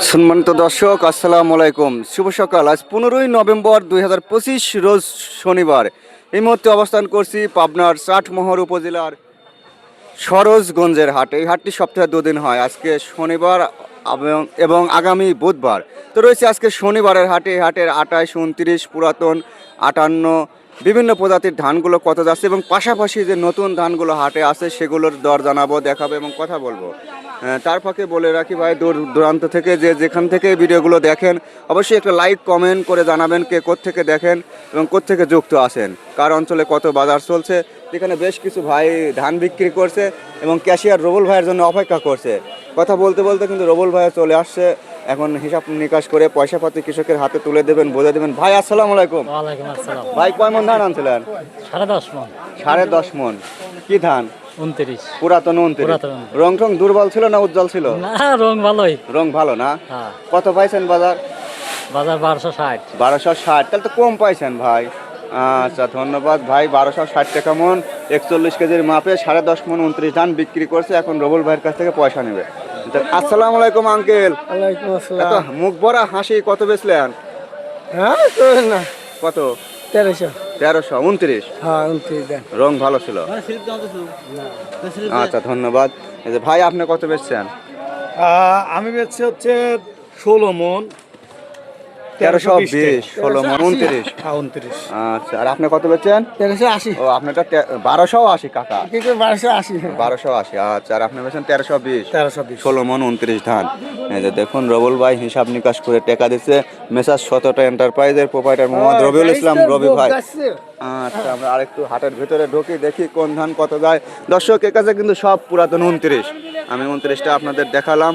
সম্মানিত দর্শক, আসসালামু আলাইকুম। শুভ সকাল। আজ পনেরোই নভেম্বর দুই হাজার পঁচিশ, রোজ শনিবার। এই মুহূর্তে অবস্থান করছি পাবনার চাটমোহর উপজেলার সরোজগঞ্জের হাট। এই হাটটি সপ্তাহে দুদিন হয়। আজকে শনিবার এবং- আগামী বুধবার। তো রয়েছে আজকে শনিবারের হাটে। হাটের আটাইশ, উনত্রিশ, পুরাতন, আটান্ন বিভিন্ন প্রজাতির ধানগুলো কত যাচ্ছে এবং পাশাপাশি যে নতুন ধানগুলো হাটে আছে, সেগুলোর দর জানাব, দেখাবো এবং কথা বলব। তার ফাঁকে বলে রাখি ভাই দূর দূরান্ত থেকে যে যেখান থেকে ভিডিওগুলো দেখেন অবশ্যই একটা লাইক কমেন্ট করে জানাবেন কে থেকে দেখেন এবং থেকে যুক্ত আছেন কার অঞ্চলে কত বাজার চলছে এখানে বেশ কিছু ভাই ধান বিক্রি করছে এবং ক্যাশিয়ার রবুল ভাইয়ের জন্য অপেক্ষা করছে। কথা বলতে বলতে কিন্তু রবুল ভাইয়া চলে আসছে এখন হিসাব নিকাশ করে পয়সা পাতি কৃষকের হাতে তুলে দেবেন বোঝা দেবেন ভাই আসসালামু আলাইকুম। ভাই কয় মন ধান আনছিলেন? সাড়ে দশ মন। সাড়ে দশ মন। কি ধান? উনত্রিশ। পুরাতন উনত্রিশ। পুরাতন উনত্রিশ। রং টং দুর্বল ছিল না উজ্জ্বল ছিল? না রং ভালোই। রং ভালো না? হ্যাঁ। কত পাইছেন বাজার? বাজার বারোশো ষাট। বারোশো ষাট। তাহলে তো কম পাইছেন ভাই। আচ্ছা ধন্যবাদ ভাই। বারোশো ষাট টাকা মন একচল্লিশ কেজির মাপে সাড়ে দশ মন উনত্রিশ ধান বিক্রি করছে। এখন রবুল ভাইয়ের কাছ থেকে পয়সা নেবে। তা আসসালামু আলাইকুম আঙ্কেল। ওয়ালাইকুম এত মুখ ভরা হাসি কত বেচলেন? হ্যাঁ না। কত? তেরোশো। তেরোশো উনত্রিশ? হ্যাঁ উনত্রিশ রং ভালো ছিল? আচ্ছা ধন্যবাদ। ভাই আপনি কত বেচছেন? আমি বেচছি হচ্ছে ষোলো মন। তেরোশো বিশ ষোলো উনত্রিশ। হ্যাঁ উনত্রিশ। আচ্ছা আর আপনি কত বেচছেন তেরোশো আশি। ও আপনারটা বারোশো আশি কাকা। বারোশো আশি। বারোশো আশি আচ্ছা আর আপনি তেরোশো বিশ। তেরোশো বিশ। ষোলো মন উনত্রিশ ধান। এই যে দেখুন রবুল ভাই হিসাব নিকাশ করে টাকা দিচ্ছে। মেসাজ শতটা এন্টারপ্রাইজের প্রোপাইটার মোহাম্মদ রবিউল ইসলাম রবি ভাই। আচ্ছা আমরা আরেকটু হাটের ভিতরে ঢুকি দেখি কোন ধান কত যায়। দর্শকের কাছে কিন্তু সব পুরাতন উনত্রিশ। আমি উনত্রিশটা আপনাদের দেখালাম।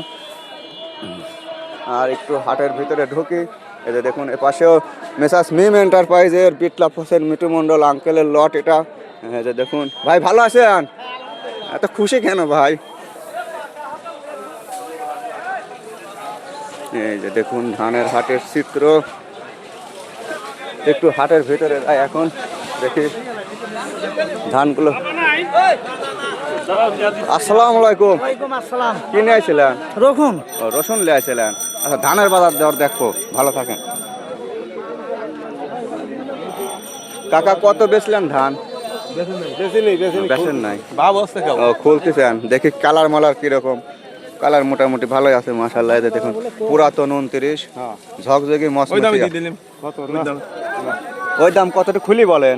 আর একটু হাটের ভিতরে ঢুকি। এই যে দেখুন এ পাশেও মেসাস মিম এন্টারপ্রাইজের বিটলা হোসেন মিটু মন্ডল আঙ্কেলের লট এটা। এই যে দেখুন ভাই ভালো আছেন? এত খুশি কেন ভাই? এই যে দেখুন ধানের হাটের চিত্র। একটু হাটের ভিতরে যাই এখন দেখি ধানগুলো। আসসালামু আলাইকুম। কি নিয়েছিলেন রকম ও রসুন লিয়েছিলেন আচ্ছা ধানের বাজার দর দেখো ভালো থাকেন। কাকা কত বেচলেন ধান? বেচেন নাই। ভাব অবস্থা কেমন? ও খুলতেছেন দেখি কালার মালার কীরকম। কালার মোটামুটি ভালোই আছে মাসাল্লাহ এতে দেখুন পুরাতন উনত্রিশ। ঝকঝকি ওই দামে মসমসিয়া দিয়ে দিলাম। কত ওই দাম? কতটা খুলি বলেন?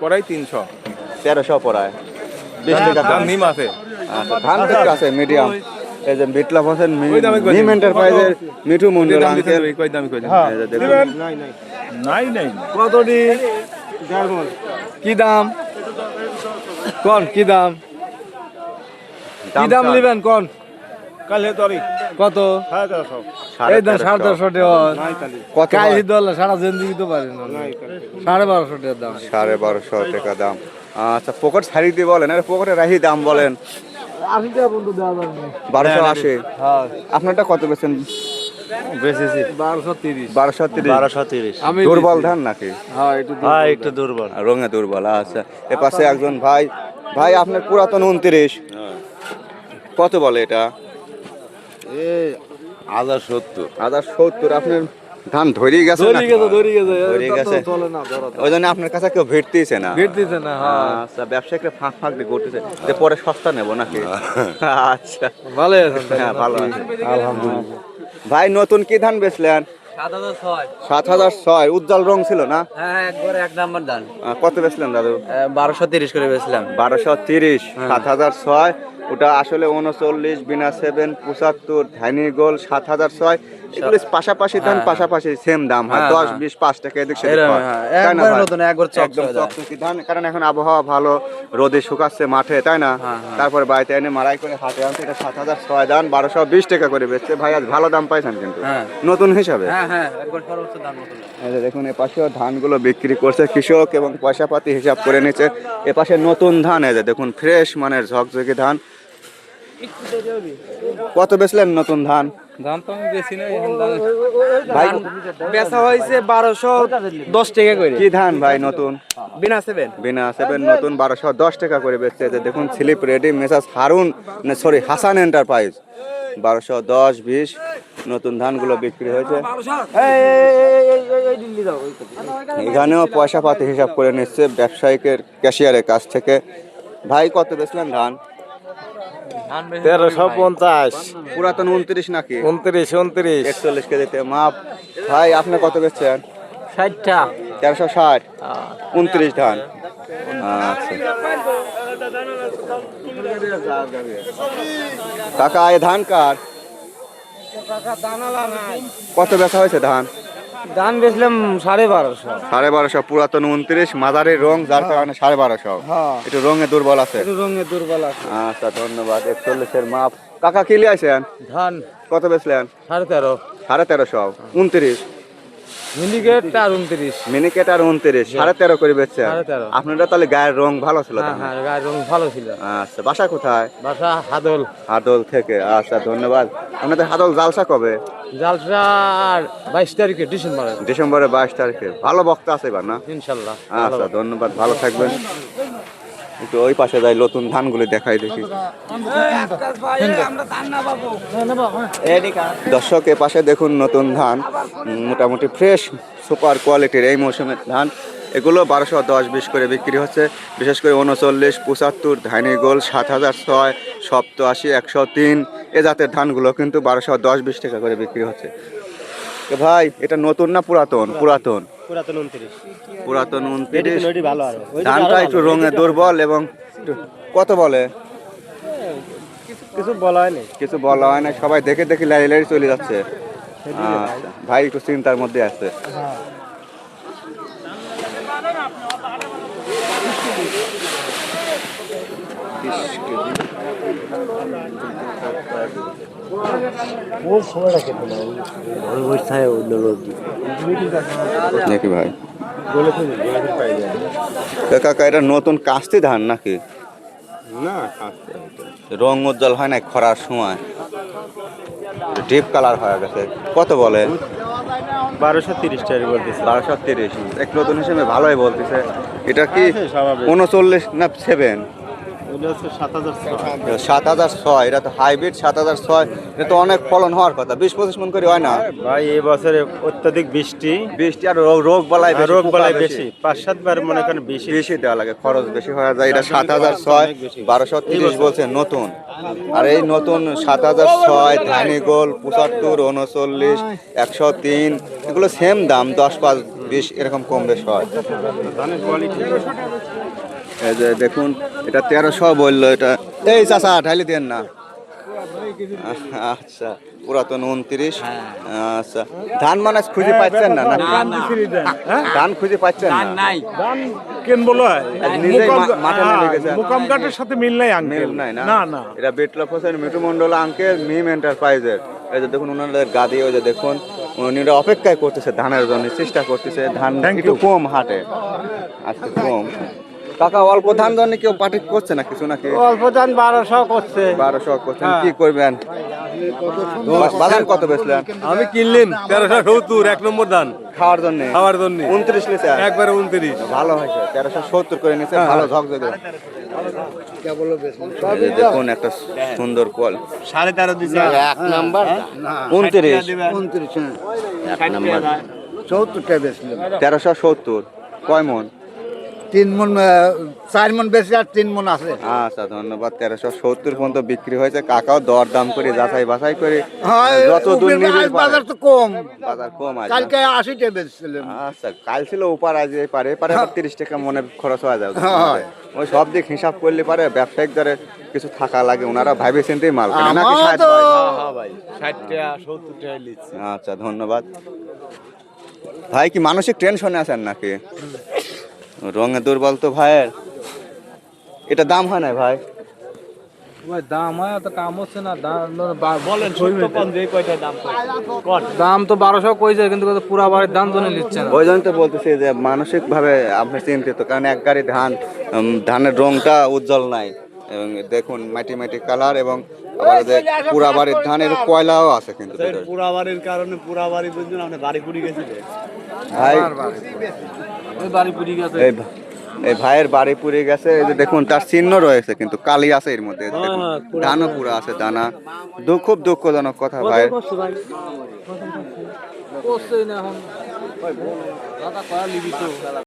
পড়াই তিনশো। তেরোশো পড়ায়। বিশ টাকা। দাম নিম আছে। আচ্ছা, ধান ঠিক আছে মিডিয়াম এই যে বিটলা হোসেন মিম এন্টারপ্রাইজের মিঠু মন্ডল আঙ্কেল হবে, কই দাম কই দাম এই নাই নাই কতটি কি দাম? কোন কি দাম? কি দাম নেবেন কোন? কালে তরি কত? সাড়ে এই দাম সাড়ে তেরোশো। টাকা কত কালি বার? সারা জিন্দিগি তো পারি না। সাড়ে বারোশো টাকার দাম। সাড়ে বারোশো টাকা দাম। আচ্ছা পকেট ছাড়ি দিয়ে বলেন। আরে পকেটে রাহি দাম বলেন। আশি টাকা পর্যন্ত দেওয়া যাবে বারোশো আশি? হ্যাঁ। আপনারটা কত বেছেন বেশি বারোশো তিরিশ। বারোশো তিরিশ? বারোশো তিরিশ। আমি দুর্বল ধান নাকি? হ্যাঁ একটু হ্যাঁ একটু দুর্বল। আর রঙে দুর্বল আচ্ছা। এ পাশে একজন ভাই। ভাই আপনার পুরাতন উনত্রিশ। কত বলে এটা? হাজার সত্তর। হাজার সত্তর। আপনার ধান ধরিয়ে গেছে ধরি? গেছে ধরি গেছে। ধরে গেছে। চলে না ধরো ওই জন্য আপনার কাছে কেউ ভিড়তেইছে না। না হ্যাঁ। আচ্ছা ফাঁক ফাঁক দিয়ে করতেছে যে পরে সস্তা নেব নাকি? আচ্ছা। ভালো আছেন হ্যাঁ ভালো আছে আলহামদুলিল্লাহ। ভাই নতুন কি ধান বেচলেন? সাত হাজার ছয়। উজ্জ্বল রং ছিল না? হ্যাঁ একবার এক নাম্বার দান কত বেচলেন দাদু? বারোশো তিরিশ করে বেছিলাম বারোশো তিরিশ সাত হাজার ছয়। ওটা আসলে উনচল্লিশ বিনা সেভেন পঁচাত্তর ধানি গোল সাত হাজার ছয়। এগুলো পাশাপাশি ধান পাশাপাশি সেম দাম হয় হ্যাঁ, দশ হ্যাঁ। বিশ পাঁচ টাকা এদিক সেদিক হয়। হ্যাঁ, ধান। কারণ এখন আবহাওয়া ভালো রোদে শুকাচ্ছে মাঠে তাই না? হ্যাঁ, তারপরে বাড়িতে এনে মারাই করে হাতে আনছে এটা সাত হাজার ছয় দান বারোশো বিশ টাকা করে বেচছে। ভাই আজ ভালো দাম পাইছেন কিন্তু। হ্যাঁ। নতুন হিসাবে। হ্যাঁ হ্যাঁ দেখুন এপাশেও ধানগুলো বিক্রি করছে কৃষক এবং পয়সাপাতি হিসাব করে নিচ্ছে। এপাশে নতুন ধান যে দেখুন ফ্রেশ মানের ঝকঝকে ধান। কত বেচলেন নতুন ধান? দাম তো আমি বেশি না এখন ভাই বেচা হয়েছে বারোশো দশ টাকা করে। কি ধান ভাই নতুন? বিনা সেভেন। বিনা সেভেন নতুন বারোশো দশ টাকা করে যে দেখুন slip ready messrs Harun sorry Hasan enterprise বারোশো দশ বিশ নতুন ধানগুলো বিক্রি হয়েছে। এখানেও পয়সা পাতি হিসাব করে নিচ্ছে ব্যবসায়িকের ক্যাশিয়ারের কাছ থেকে। ভাই কত বেচলেন ধান? তেরোশো পঞ্চাশ। পুরাতন উনত্রিশ নাকি? উনত্রিশ উনত্রিশ। একচল্লিশ কেজিতে মাপ ভাই আপনি কত বেচছেন? ষাটটা। তেরোশো ষাট। উনত্রিশ ধান। আচ্ছা। কাকা এ ধান কার? কত বেচা হয়েছে ধান? ধান বেচলাম সাড়ে বারোশো। সাড়ে বারোশো পুরাতন উনত্রিশ মাদারের রং যার কারণে সাড়ে বারোশো। একটু রঙে দুর্বল আছে। রঙে দুর্বল আছে। আচ্ছা ধন্যবাদ একচল্লিশের মাপ। কাকা কিলি আছেন ধান। কত বেচলেন? সাড়ে তেরো। সাড়ে তেরোশো উনত্রিশ। মিনিকেট আর উনত্রিশ। মিনিকেট আর উনত্রিশ সাড়ে তেরো করে আপনারা তাহলে গায়ের রং ভালো ছিল হ্যাঁ হ্যাঁ গায়ের রং ভালো ছিল। আচ্ছা বাসা কোথায়? বাসা হাদল। হাদল থেকে আচ্ছা ধন্যবাদ। আপনাদের হাদল জালসা কবে? জালসা আর বাইশ তারিখে ডিসেম্বরে। ডিসেম্বরের বাইশ তারিখে। ভালো বক্তা আছে এবার না? ইনশাল্লাহ আচ্ছা ধন্যবাদ ভালো থাকবেন। একটু ওই পাশে যাই নতুন ধানগুলি দেখাই দেখি। দর্শক এ পাশে দেখুন নতুন ধান। মোটামুটি ফ্রেশ সুপার কোয়ালিটির এই মৌসুমের ধান। এগুলো বারোশো দশ বিশ করে বিক্রি হচ্ছে। বিশেষ করে উনচল্লিশ পঁচাত্তর ধানি গোল সাত হাজার ছয় সপ্তআশি একশো তিন। এ জাতের ধানগুলো কিন্তু বারোশো দশ বিশ টাকা করে বিক্রি হচ্ছে। ভাই এটা নতুন না পুরাতন? পুরাতন। পুরাতন উনত্রিশ। ধানটা একটু রঙে দুর্বল এবং কত বলে? কিছু বলা হয়নি। কিছু বলা হয় না। সবাই দেখে দেখে লারি লারি চলে যাচ্ছে। আচ্ছা, ভাই। একটু চিন্তার মধ্যে আছে। নাকি ভাই? কাকা এটা নতুন কাস্তি ধান নাকি? রং উজ্জ্বল হয় না খরার সময়? ডিপ কালার হয়ে গেছে। কত বলে? বারোশো তিরিশ টাকা বলতেছে বারোশো তিরিশ। এক নতুন হিসেবে ভালোই বলতেছে। এটা কি। উনচল্লিশ না সেভেন ওটা হচ্ছে সাত হাজার ছয়। এটা তো হাইব্রিড সাত হাজার ছয় এটা তো অনেক ফলন হওয়ার কথা। বিশ পঁচিশ মন করে হয় না? ভাই এই বছরে অত্যাধিক বৃষ্টি। বৃষ্টি আর রোগ রোগ বালাই রোগ বালাই বেশি। পাঁচ সাতবার মনে করেন বেশি বেশি দেওয়া লাগে খরচ বেশি হয়ে যায়। এটা সাত হাজার ছয় বারোশো তিরিশ বলছে নতুন। আর এই নতুন সাত হাজার ছয় ধানি গোল পঁচাত্তর উনচল্লিশ একশো তিন এগুলো সেম দাম দশ পাঁচ বিশ এরকম কম বেশ হয়। দেখুন এটা তেরোশো বলল এটা এই চাষা ঢাইলে দেন না। আচ্ছা পুরাতন উনত্রিশ। আচ্ছা ধান মানে খুঁজে পাচ্ছেন না নাকি? ধান খুঁজে পাচ্ছেন না? ধান কেন বলো নিজেই মাঠে নেমে গেছে। সাথে মিল নাই মেল নাই না? না এটা বিপ্লব হোসেন মিঠু মন্ডল আঙ্কেল মিম এন্টারপ্রাইজের এই যে দেখুন ওনাদের গাদি ওই যে দেখুন উনিরা অপেক্ষায় করতেছে ধানের জন্য চেষ্টা করতেছে। ধান একটু কম হাটে। আজকে কম। কাকা অল্প ধান জন্য কেউ পার্টি করছে না কিছু নাকি অল্প ধান বারোশো করছে। বারোশো করছেন কি করবেন? বাদাম কত বেচলেন? আমি কিনলেন তেরোশো সত্তর এক নম্বর দান খাওয়ার জন্য? খাওয়ার জন্য। উনত্রিশ লিটার? একবারে উনত্রিশ। ভালো হয়েছে। তেরোশো সত্তর করে নিয়েছে ভালো ঝকঝকে। দেখুন একটা সুন্দর কল। সাড়ে তেরো দিচ্ছে এক নাম্বার? উনত্রিশ। উনত্রিশ চৌত্তরটা বেচলাম তেরোশো সত্তর। কয় মন? তিন মন চার মন বেশি আর তিন মন আছে। আচ্ছা ধন্যবাদ তেরোশো সত্তর পর্যন্ত বিক্রি হয়েছে। কাকাও দর দাম করে যাচাই বাছাই করে। যত দূর বাজার তো কম। বাজার কম আছে। কালকে আশিটা বেচছিলাম। আচ্ছা কাল ছিল উপার আজ এই পারে এপারে আবার তিরিশ টাকা মনে খরচ হয়ে যাবে। হ্যাঁ। ওই সব দিক হিসাব করলে পারে ব্যবসায়িক দরে কিছু থাকা লাগে ওনারা ভাবে চিন্তেই মাল কেনে। নাকি ষাট তো ভাই? ষাট টাকা সত্তর টাকা আচ্ছা ধন্যবাদ। ভাই কি মানসিক টেনশনে আছেন নাকি? রঙে দুর্বল তো ভাইয়ের। এটা দাম হয় না ভাই? দাম হয় তো কাম হচ্ছে না। দাম বলেন তো বারোশো কইছে কিন্তু পুরা বাড়ির দাম জন্য নিচ্ছে না। ওই জন্য তো বলতেছি যে মানসিক ভাবে আপনি চিন্তিত কারণ এক গাড়ি ধান ধানের রংটা উজ্জ্বল নাই। এবং দেখুন মাটি মাটি কালার এবং আবার পুরা বাড়ির ধানের কয়লাও আছে কিন্তু পুরা বাড়ির কারণে পুরা বাড়ি বুঝছেন আপনি বাড়ি পুড়ি গেছিল ভাই বাড়ি। পুড়ি গেছে। এই ভাইয়ের বাড়ি পুড়ে গেছে এই যে দেখুন তার চিহ্ন রয়েছে কিন্তু কালি আছে এর মধ্যে এই যে দেখুন দানা পুরো আছে দানা। দুঃখ খুব দুঃখজনক কথা ভাইয়ের ভাই।